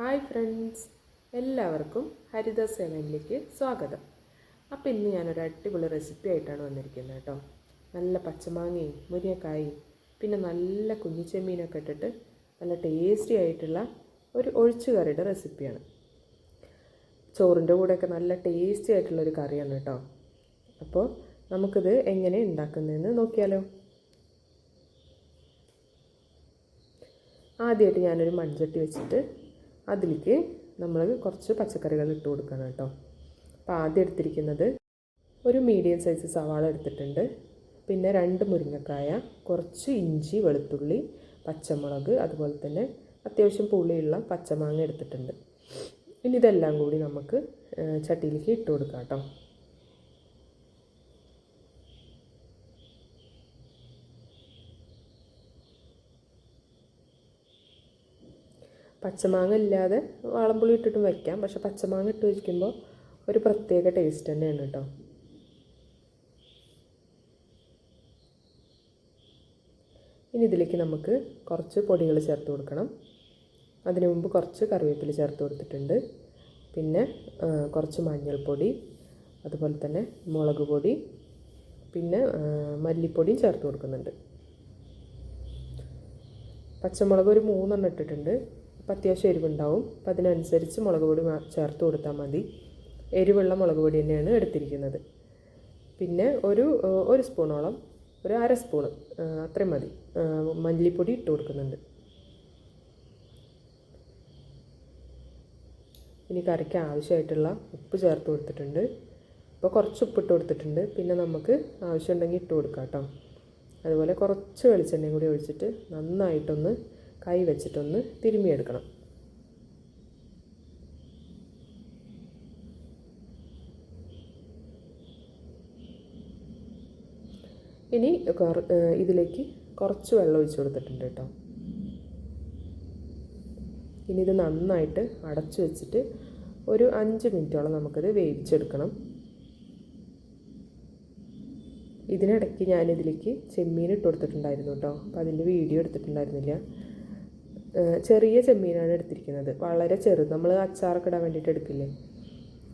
Hi friends. എല്ലാവർക്കും ഹരിത സേവനിലേക്ക് സ്വാഗതം. അപ്പോൾ ഇന്ന് ഞാനൊരു അടിപൊളി റെസിപ്പി ആയിട്ടാണ് വന്നിരിക്കുന്നത് കേട്ടോ. നല്ല പച്ചമാങ്ങയും മുരിങ്ങക്കായും പിന്നെ നല്ല കുഞ്ഞിച്ചെമ്മീനൊക്കെ ഇട്ടിട്ട് നല്ല ടേസ്റ്റി ആയിട്ടുള്ള ഒരു ഒഴിച്ചുകറിയുടെ റെസിപ്പിയാണ് ചോറിന്റെ കൂടെയൊക്കെ നല്ല ടേസ്റ്റി ആയിട്ടുള്ളൊരു കറിയാണ് കേട്ടോ. അപ്പോൾ നമുക്കിത് എങ്ങനെ ഉണ്ടാക്കുന്നതെന്ന് നോക്കിയാലോ. ആദ്യമായിട്ട് ഞാനൊരു മൺചട്ടി വെച്ചിട്ട് അതിലേക്ക് നമ്മൾ കുറച്ച് പച്ചക്കറികൾ ഇട്ട് കൊടുക്കണം കേട്ടോ. അപ്പോൾ ആദ്യം എടുത്തിരിക്കുന്നത് ഒരു മീഡിയം സൈസ് സവാള എടുത്തിട്ടുണ്ട്. പിന്നെ രണ്ട് മുരിങ്ങക്കായ കുറച്ച് ഇഞ്ചി വെളുത്തുള്ളി പച്ചമുളക് അതുപോലെ തന്നെ അത്യാവശ്യം പുളിയുള്ള പച്ചമാങ്ങ എടുത്തിട്ടുണ്ട്. ഇനി ഇതെല്ലാം കൂടി നമുക്ക് ചട്ടിയിലേക്ക് ഇട്ട് കൊടുക്കാം കേട്ടോ. പച്ചമാങ്ങ ഇല്ലാതെ വാളംപുളി ഇട്ടിട്ടും വയ്ക്കാം. പക്ഷെ പച്ചമാങ്ങ ഇട്ട് വയ്ക്കുമ്പോൾ ഒരു പ്രത്യേക ടേസ്റ്റ് തന്നെയാണ് കേട്ടോ ഇനി ഇതിലേക്ക് നമുക്ക് കുറച്ച് പൊടികൾ ചേർത്ത് കൊടുക്കണം. അതിനു മുമ്പ് കുറച്ച് കറിവേപ്പില ചേർത്ത് കൊടുത്തിട്ടുണ്ട്. പിന്നെ കുറച്ച് മഞ്ഞൾപ്പൊടി അതുപോലെ തന്നെ മുളക് പൊടി പിന്നെ മല്ലിപ്പൊടിയും ചേർത്ത് കൊടുക്കുന്നുണ്ട്. പച്ചമുളക് ഒരു മൂന്നെണ്ണം ഇട്ടിട്ടുണ്ട്. അത്യാവശ്യം എരിവുണ്ടാവും. അപ്പോൾ അതിനനുസരിച്ച് മുളക് പൊടി ചേർത്ത് കൊടുത്താൽ മതി. എരിവുള്ള മുളക് പൊടി തന്നെയാണ് എടുത്തിരിക്കുന്നത്. പിന്നെ ഒരു ഒരു സ്പൂണോളം ഒരു അര സ്പൂണ് അത്രയും മതി. മല്ലിപ്പൊടി ഇട്ട് കൊടുക്കുന്നുണ്ട്. ഇനി കറിക്ക് ആവശ്യമായിട്ടുള്ള ഉപ്പ് ചേർത്ത് കൊടുത്തിട്ടുണ്ട്. അപ്പോൾ കുറച്ച് ഉപ്പ് ഇട്ട് കൊടുത്തിട്ടുണ്ട്. പിന്നെ നമുക്ക് ആവശ്യമുണ്ടെങ്കിൽ ഇട്ട് കൊടുക്കാം കേട്ടോ. അതുപോലെ കുറച്ച് വെളിച്ചെണ്ണയും കൂടി ഒഴിച്ചിട്ട് നന്നായിട്ടൊന്ന് കൈ വെച്ചിട്ടൊന്ന് തിരുമ്മിയെടുക്കണം. ഇനി ഇതിലേക്ക് കുറച്ച് വെള്ളം ഒഴിച്ചു കൊടുത്തിട്ടുണ്ട് കേട്ടോ. ഇനി ഇത് നന്നായിട്ട് അടച്ചു വെച്ചിട്ട് ഒരു അഞ്ച് മിനിറ്റോളം നമുക്കിത് വേവിച്ചെടുക്കണം. ഇതിനിടയ്ക്ക് ഞാനിതിലേക്ക് ചെമ്മീൻ ഇട്ട് കൊടുത്തിട്ടുണ്ടായിരുന്നു കേട്ടോ. അപ്പോൾ അതിന്റെ വീഡിയോ എടുത്തിട്ടുണ്ടായിരുന്നില്ല. ചെറിയ ചെമ്മീനാണ് എടുത്തിരിക്കുന്നത്. വളരെ ചെറുത്. നമ്മൾ അച്ചാറൊക്കെ ഇടാൻ വേണ്ടിയിട്ട് എടുക്കില്ലേ?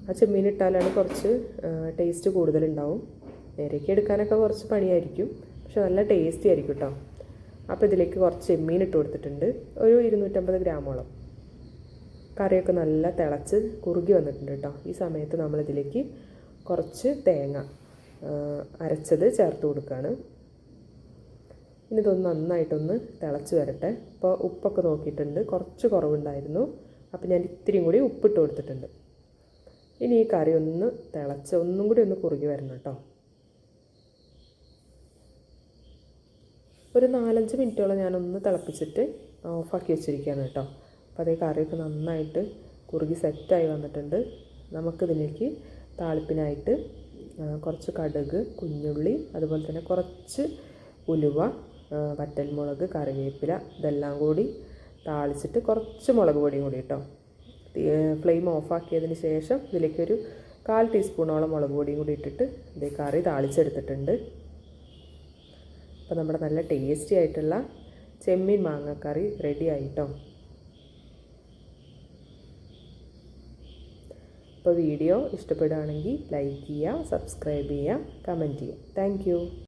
ആ ചെമ്മീൻ ഇട്ടാലാണ് കുറച്ച് ടേസ്റ്റ് കൂടുതലുണ്ടാവും. നേരേക്ക് എടുക്കാനൊക്കെ കുറച്ച് പണിയായിരിക്കും. പക്ഷെ നല്ല ടേസ്റ്റി ആയിരിക്കും കേട്ടോ അപ്പോൾ ഇതിലേക്ക് കുറച്ച് ചെമ്മീൻ ഇട്ട് കൊടുത്തിട്ടുണ്ട്. ഒരു ഇരുന്നൂറ്റമ്പത് ഗ്രാമോളം. കറിയൊക്കെ നല്ല തിളച്ച് കുറുകി വന്നിട്ടുണ്ട് കേട്ടോ ഈ സമയത്ത് നമ്മളിതിലേക്ക് കുറച്ച് തേങ്ങ അരച്ചത് ചേർത്ത് കൊടുക്കുകയാണ് ഇനി ഇതൊന്ന് നന്നായിട്ടൊന്ന് തിളച്ച് വരട്ടെ. ഇപ്പോൾ ഉപ്പൊക്കെ നോക്കിയിട്ടുണ്ട്. കുറച്ച് കുറവുണ്ടായിരുന്നു. അപ്പോൾ ഞാൻ ഇത്തിരിയും കൂടി ഉപ്പിട്ട് കൊടുത്തിട്ടുണ്ട്. ഇനി ഈ കറി ഒന്ന് തിളച്ച് ഒന്നും കൂടി ഒന്ന് കുറുകി വരണം കേട്ടോ. ഒരു നാലഞ്ച് മിനിറ്റോളം ഞാനൊന്ന് തിളപ്പിച്ചിട്ട് ഓഫാക്കി വെച്ചിരിക്കുകയാണ് കേട്ടോ. അപ്പോൾ അതേ കറിയൊക്കെ നന്നായിട്ട് കുറുകി സെറ്റായി വന്നിട്ടുണ്ട്. നമുക്കിതിലേക്ക് താളിപ്പിനായിട്ട് കുറച്ച് കടുക് കുഞ്ഞുള്ളി അതുപോലെ തന്നെ കുറച്ച് ഉലുവ വറ്റൽമുളക് കറിവേപ്പില ഇതെല്ലാം കൂടി താളിച്ചിട്ട് കുറച്ച് മുളക് പൊടിയും കൂടി കേട്ടോ ഫ്ലെയിം ഓഫാക്കിയതിന് ശേഷം ഇതിലേക്കൊരു കാൽ ടീസ്പൂണോളം മുളക് പൊടിയും കൂടി ഇട്ടിട്ട് ഇതേ കറി താളിച്ചെടുത്തിട്ടുണ്ട്. അപ്പോൾ നമ്മുടെ നല്ല ടേസ്റ്റി ആയിട്ടുള്ള ചെമ്മീൻ മാങ്ങക്കറി റെഡി ആയിട്ടോ. അപ്പോൾ വീഡിയോ ഇഷ്ടപ്പെടുകയാണെങ്കിൽ ലൈക്ക് ചെയ്യുക സബ്സ്ക്രൈബ് ചെയ്യുക കമന്റ് ചെയ്യുക. താങ്ക്